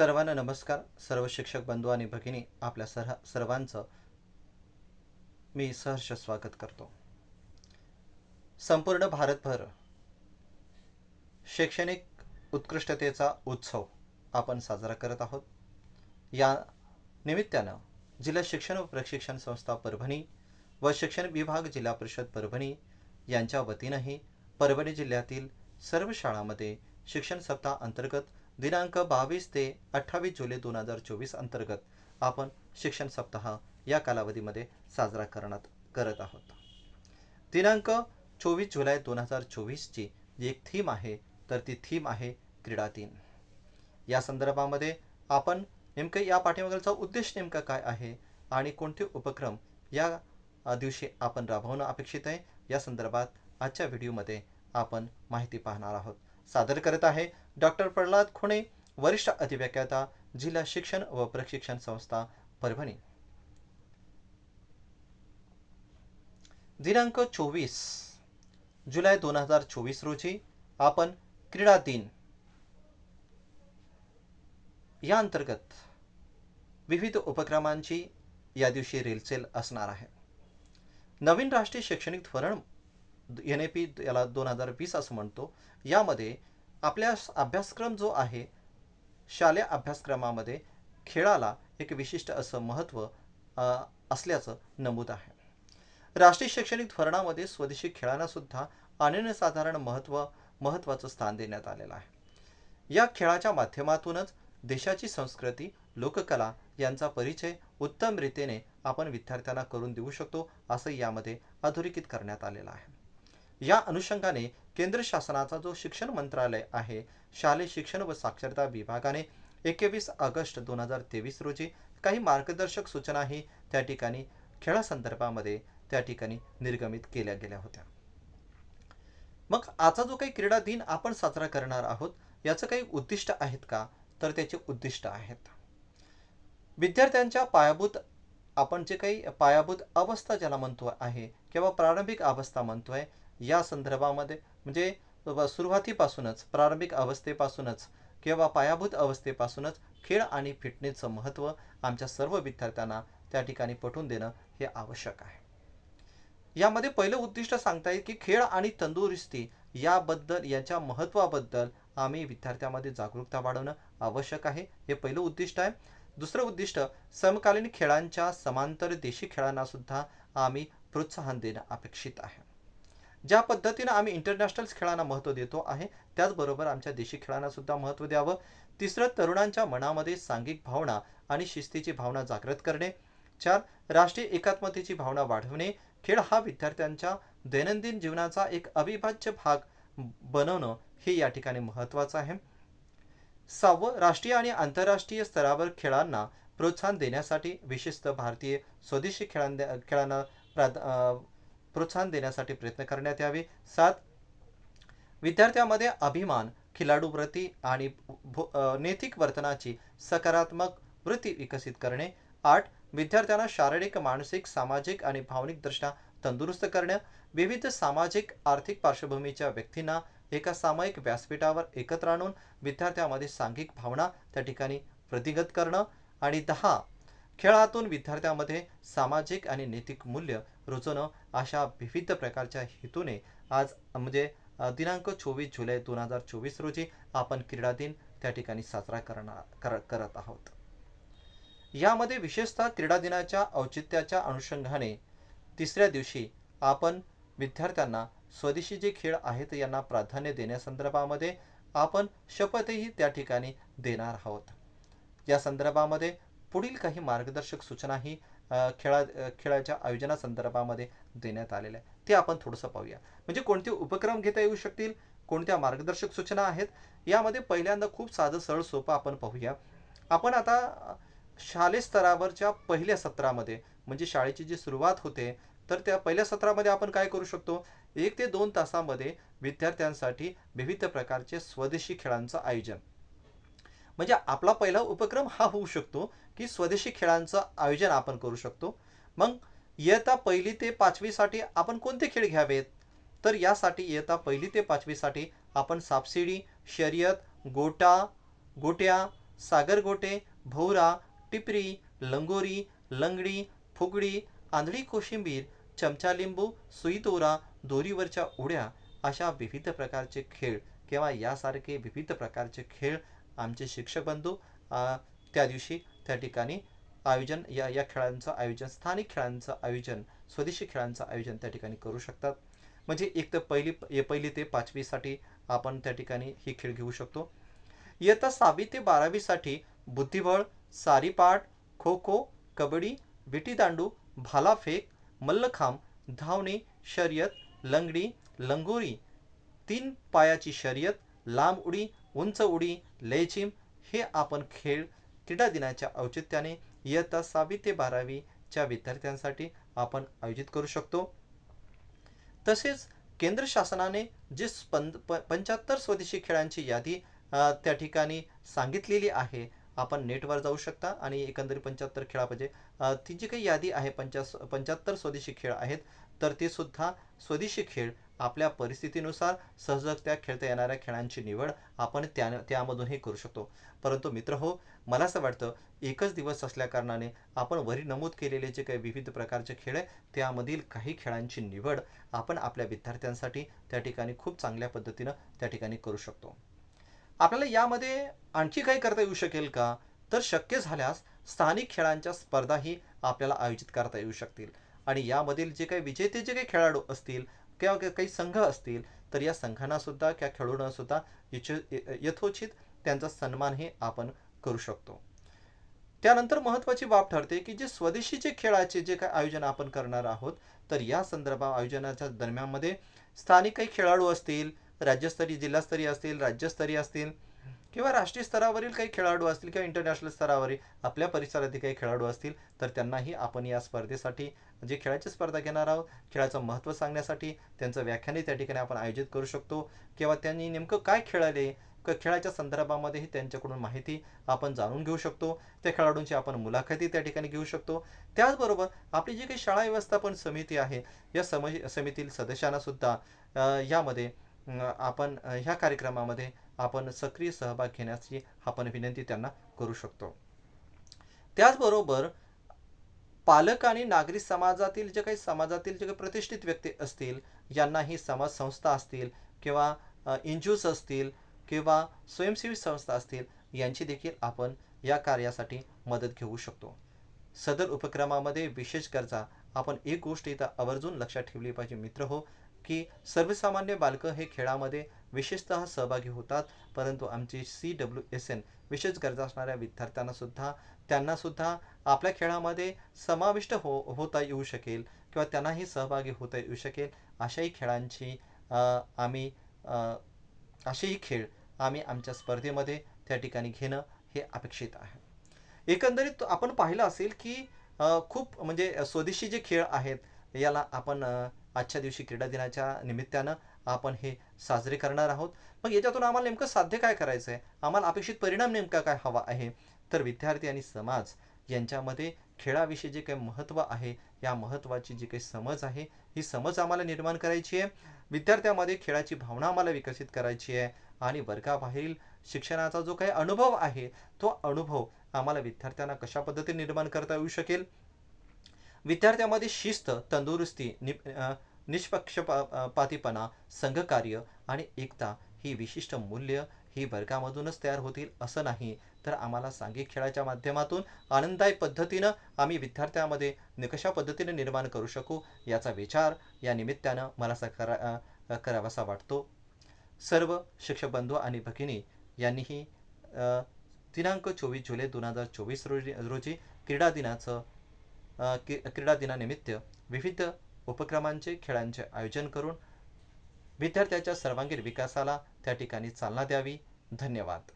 सर्वांना नमस्कार. सर्व शिक्षक बंधू आणि भगिनी आपल्या सर्व सर्वांचं मी सहर्ष स्वागत करतो. संपूर्ण भारतभर शैक्षणिक उत्कृष्टतेचा उत्सव आपण साजरा करत आहोत. या निमित्तानं जिल्हा शिक्षण व प्रशिक्षण संस्था परभणी व शिक्षण विभाग जिल्हा परिषद परभणी यांच्या वतीनंही परभणी जिल्ह्यातील सर्व शाळांमध्ये शिक्षण सप्ताह अंतर्गत दिनांक बावीस ते अठ्ठावीस जुलै दोन हजार चोवीस अंतर्गत आपण शिक्षण सप्ताह या कालावधीमध्ये साजरा करण्यात करत आहोत. दिनांक चोवीस जुलै दोन हजार चोवीसची जी एक थीम आहे तर ती थीम आहे क्रीडा दिन. या संदर्भामध्ये आपण नेमकं या पाठीमागचा उद्देश नेमका काय आहे आणि कोणते उपक्रम या दिवशी आपण राबवणं अपेक्षित आहे या संदर्भात आजच्या व्हिडिओमध्ये आपण माहिती पाहणार आहोत. सादर करत आहे डॉक्टर प्रल्हाद खुणे वरिष्ठ अधिव्याख्याता जिल्हा शिक्षण व प्रशिक्षण संस्था परभणी. दिनांक चोवीस जुलै दोन हजार चोवीस रोजी आपण क्रीडा दिन या अंतर्गत विविध उपक्रमांची या दिवशी रेलचेल असणार आहे. नवीन राष्ट्रीय शैक्षणिक धोरण एन ए पी याला दोन हजार वीस असं म्हणतो. यामध्ये आपल्या अभ्यासक्रम जो आहे शालेय अभ्यासक्रमामध्ये खेळाला एक विशिष्ट असं महत्त्व असल्याचं नमूद आहे. राष्ट्रीय शैक्षणिक धोरणामध्ये स्वदेशी खेळांनासुद्धा अनन्यसाधारण महत्त्व महत्त्वाचं स्थान देण्यात आलेलं आहे. या खेळाच्या माध्यमातूनच देशाची संस्कृती लोककला यांचा परिचय उत्तम रीतीने आपण विद्यार्थ्यांना करून देऊ शकतो असं यामध्ये अधोरेखित करण्यात आलेलं आहे. या अनुषंगाने केंद्र शासनाचा जो शिक्षण मंत्रालय आहे शालेय शिक्षण व साक्षरता विभागाने एकवीस ऑगस्ट दोन हजार तेवीस रोजी काही मार्गदर्शक सूचनाही त्या ठिकाणी खेळासंदर्भामध्ये त्या ठिकाणी निर्गमित केल्या गेल्या होत्या. मग आजचा जो काही क्रीडा दिन आपण साजरा करणार आहोत याचं काही उद्दिष्ट आहेत का? तर त्याचे उद्दिष्ट आहेत. विद्यार्थ्यांच्या पायाभूत आपण जे काही पायाभूत अवस्था ज्याला म्हणतो आहे किंवा प्रारंभिक अवस्था म्हणतोय या संदर्भामध्ये म्हणजे सुरुवातीपासूनच प्रारंभिक अवस्थेपासूनच किंवा पायाभूत अवस्थेपासूनच खेळ आणि फिटनेसचं महत्त्व आमच्या सर्व विद्यार्थ्यांना त्या ठिकाणी पटवून देणं हे आवश्यक आहे. यामध्ये पहिलं उद्दिष्ट सांगता येईल की खेळ आणि तंदुरुस्ती याबद्दल याच्या महत्त्वाबद्दल आम्ही विद्यार्थ्यांमध्ये जागरूकता वाढवणं आवश्यक आहे. हे पहिलं उद्दिष्ट आहे. दुसरं उद्दिष्ट समकालीन खेळांच्या समांतर देशी खेळांनासुद्धा आम्ही प्रोत्साहन देणं अपेक्षित आहे. ज्या पद्धतीनं आम्ही इंटरनॅशनल खेळांना महत्त्व देतो आहे त्याचबरोबर आमच्या देशी खेळांना सुद्धा महत्त्व द्यावं. तिसरं तरुणांच्या मनामध्ये सांघिक भावना आणि शिस्तीची भावना जागृत करणे. चार राष्ट्रीय एकात्मतेची भावना वाढवणे. खेळ हा विद्यार्थ्यांच्या दैनंदिन जीवनाचा एक अविभाज्य भाग बनवणं हे या ठिकाणी महत्त्वाचं आहे. सहावं राष्ट्रीय आणि आंतरराष्ट्रीय स्तरावर खेळांना प्रोत्साहन देण्यासाठी विशेषतः भारतीय स्वदेशी खेळां खेळांना प्राध प्रोत्साहन देण्यासाठी प्रयत्न करण्यात यावे. सात विद्यार्थ्यांमध्ये अभिमान खिलाडू वृत्ती आणि भो- नैतिक वर्तनाची सकारात्मक वृत्ती विकसित करणे. आठ विद्यार्थ्यांना शारीरिक मानसिक सामाजिक आणि भावनिकदृष्ट्या तंदुरुस्त करणे. विविध सामाजिक आर्थिक पार्श्वभूमीच्या व्यक्तींना एका सामायिक व्यासपीठावर एकत्र आणून विद्यार्थ्यांमध्ये सांघिक भावना त्या ठिकाणी प्रतिगत करणं. आणि दहा खेळातून विद्यार्थ्यांमध्ये सामाजिक आणि नैतिक मूल्य रुजवणं अशा विविध प्रकारच्या हेतूने आज म्हणजे दिनांक चोवीस जुलै दोन हजार चोवीस रोजी आपण क्रीडा दिन त्या ठिकाणी साजरा करणार कर करत आहोत. यामध्ये विशेषतः क्रीडा दिनाच्या औचित्याच्या अनुषंगाने तिसऱ्या दिवशी आपण विद्यार्थ्यांना स्वदेशी जे खेळ आहेत यांना प्राधान्य देण्यासंदर्भामध्ये आपण शपथही त्या ठिकाणी देणार आहोत. या संदर्भामध्ये पुढील काही मार्गदर्शक सूचनाही खेळा खेळाच्या आयोजनासंदर्भामध्ये देण्यात आलेल्या आहे ते आपण थोडंसं पाहूया. म्हणजे कोणते उपक्रम घेता येऊ शकतील? कोणत्या मार्गदर्शक सूचना आहेत? यामध्ये पहिल्यांदा खूप साधं सरळ सोपं आपण पाहूया. आपण आता शालेय स्तरावरच्या पहिल्या सत्रामध्ये म्हणजे शाळेची जी सुरुवात होते तर त्या पहिल्या सत्रामध्ये आपण काय करू शकतो? एक ते दोन तासामध्ये विद्यार्थ्यांसाठी विविध प्रकारचे स्वदेशी खेळांचं आयोजन. म्हणजे आपला पहिला उपक्रम हा होऊ शकतो की स्वदेशी खेळांचं आयोजन आपण करू शकतो. मग इयत्ता पहिली ते पाचवीसाठी आपण कोणते खेळ घ्यावेत? तर यासाठी इयत्ता पहिली ते पाचवीसाठी आपण सापशिडी शर्यत गोटा गोट्या सागरगोटे भोवरा टिपरी लंगोरी लंगडी फुगडी आंधळी कोशिंबीर चमचा लिंबू सुईतोरा दोरीवरच्या उड्या अशा विविध प्रकारचे खेळ किंवा यासारखे विविध प्रकारचे खेळ आमचे शिक्षक बंधू त्या दिवशी त्या ठिकाणी आयोजन या या खेळांचं आयोजन स्थानिक खेळांचं आयोजन स्वदेशी खेळांचं आयोजन त्या ठिकाणी करू शकतात. म्हणजे एक तर पहिली ए- पहिली ते पाचवीसाठी आपण त्या ठिकाणी ही खेळ घेऊ शकतो. इयत्ता सहावी ते बारावीसाठी बुद्धिबळ सारीपाट खो खो कबड्डी विटीदांडू भालाफेक मल्लखांब धावणे शर्यत लंगडी लंगोरी तीन पायाची शर्यत लांब उडी उंच उडी लेझिम हे आपण खेळ क्रीडा दिनाच्या औचित्याने इयत्ता सहावी ते बारावीच्या विद्यार्थ्यांसाठी आपण आयोजित करू शकतो. तसेच केंद्र शासनाने जे स्पंद प पंच्याहत्तर स्वदेशी खेळांची यादी त्या ठिकाणी सांगितलेली आहे आपण नेटवर जाऊ शकता आणि एकंदरीत पंच्याहत्तर खेळापाहिजे म्हणजे, ती जी काही यादी आहे पंचा पंच्याहत्तर स्वदेशी खेळ आहेत तर ते सुद्धा स्वदेशी खेळ आपल्या परिस्थितीनुसार सहजग त्या खेळता येणाऱ्या खेळांची निवड आपण त्या त्यामधूनही करू शकतो. परंतु मित्र हो मला असं वाटतं एकच दिवस असल्याकारणाने आपण वरी नमूद केलेले जे काही विविध प्रकारचे खेळ आहे त्यामधील काही खेळांची निवड आपण आपल्या विद्यार्थ्यांसाठी त्या ठिकाणी खूप चांगल्या पद्धतीनं त्या ठिकाणी करू शकतो. आपल्याला यामध्ये आणखी काही करता येऊ शकेल का? तर शक्य झाल्यास स्थानिक खेळांच्या स्पर्धाही आपल्याला आयोजित करता येऊ शकतील. आणि यामधील जे काही विजेते जे काही खेळाडू असतील किंवा काही- संघ असतील तर या संघांना सुद्धा किंवा खेळाडूंना सुद्धा यच- यथोचित त्यांचा सन्मानही आपण करू शकतो. त्यानंतर महत्त्वाची बाब ठरते की जे स्वदेशीचे खेळाचे जे काही आयोजन आपण करणार आहोत तर या संदर्भात आयोजनाच्या दरम्यानमध्ये स्थानिक काही खेळाडू असतील राज्यस्तरीय जिल्हास्तरीय असतील राज्यस्तरीय असतील किंवा राष्ट्रीय स्तरावरील काही खेळाडू असतील किंवा इंटरनॅशनल स्तरावरील आपल्या परिसरातील काही खेळाडू असतील तर त्यांनाही आपण या स्पर्धेसाठी जे खेळाची स्पर्धा घेणार आहोत खेळाचं महत्त्व सांगण्यासाठी त्यांचं व्याख्यानही त्या ठिकाणी आपण आयोजित करू शकतो. किंवा त्यांनी नेमकं काय खेळाले क खेळाच्या संदर्भामध्येही त्यांच्याकडून माहिती आपण जाणून घेऊ शकतो. त्या खेळाडूंची आपण मुलाखती त्या ठिकाणी घेऊ शकतो. त्याचबरोबर आपली जी काही शाळा व्यवस्थापन समिती आहे या सम समितीतील सदस्यांना सुद्धा यामध्ये आपण ह्या कार्यक्रमामध्ये आपण सक्रिय सहभाग घेण्याची आपण विनंती त्यांना करू शकतो. त्याचबरोबर पालक आणि नागरिक समाजातील जे काही समाजातील जे काही प्रतिष्ठित व्यक्ती असतील यांनाही समाज संस्था असतील किंवा एन असतील किंवा स्वयंसेवी संस्था असतील यांची देखील आपण या कार्यासाठी मदत घेऊ शकतो. सदर उपक्रमामध्ये विशेष गरजा आपण एक गोष्ट इथं आवर्जून लक्षात ठेवली पाहिजे मित्र हो की सर्वसामान्य बालकं हे खेळामध्ये विशेषतः सहभागी होतात परंतु आमची सी डब्ल्यू एस एन विशेष गरजा असणाऱ्या विद्यार्थ्यांनासुद्धा त्यांनासुद्धा आपल्या खेळामध्ये समाविष्ट हो होता येऊ शकेल किंवा त्यांनाही सहभागी होता येऊ शकेल अशाही खेळांची आम्ही असेही खेळ आम्ही आमच्या स्पर्धेमध्ये त्या ठिकाणी घेणं हे अपेक्षित आहे. एकंदरीत आपण पाहिलं असेल की खूप म्हणजे स्वदेशी जे खेळ आहेत याला आपण आजच्या दिवशी क्रीडा दिनाच्या निमित्तानं आपण हे साजरे करणार आहोत. मग याच्यातून आम्हाला नेमकं साध्य काय करायचं आहे आम्हाला अपेक्षित परिणाम नेमका काय हवा आहे? तर विद्यार्थी आणि समाज यांच्यामध्ये खेळाविषयी जे काही महत्त्व आहे या महत्त्वाची जी काही समज आहे ही समज आम्हाला निर्माण करायची आहे. विद्यार्थ्यामध्ये खेळाची भावना आम्हाला विकसित करायची आहे आणि वर्गाबाहेरील शिक्षणाचा जो काही अनुभव आहे तो अनुभव आम्हाला विद्यार्थ्यांना कशा पद्धतीने निर्माण करता येऊ शकेल? विद्यार्थ्यामध्ये शिस्त तंदुरुस्ती नि निष्पक्षपातीपणा संघकार्य आणि एकता ही विशिष्ट मूल्य ही वर्गामधूनच तयार होतील असं नाही तर आम्हाला सांघिक खेळाच्या माध्यमातून आनंददायी पद्धतीनं आम्ही विद्यार्थ्यामध्ये निकषा पद्धतीनं पद्धतीने निर्माण करू शकू याचा विचार या निमित्तानं मला असा करा करावासा वाटतो. सर्व शिक्षक बंधू आणि भगिनी यांनीही दिनांक चोवीस जुलै दोन हजार चोवीस रोजी रोजी क्रीडा दिनाचं कि क्रीडा दिनानिमित्त विविध उपक्रमांचे खेळांचे आयोजन करून विद्यार्थ्याच्या सर्वांगीण विकासाला त्या ठिकाणी चालना द्यावी. धन्यवाद.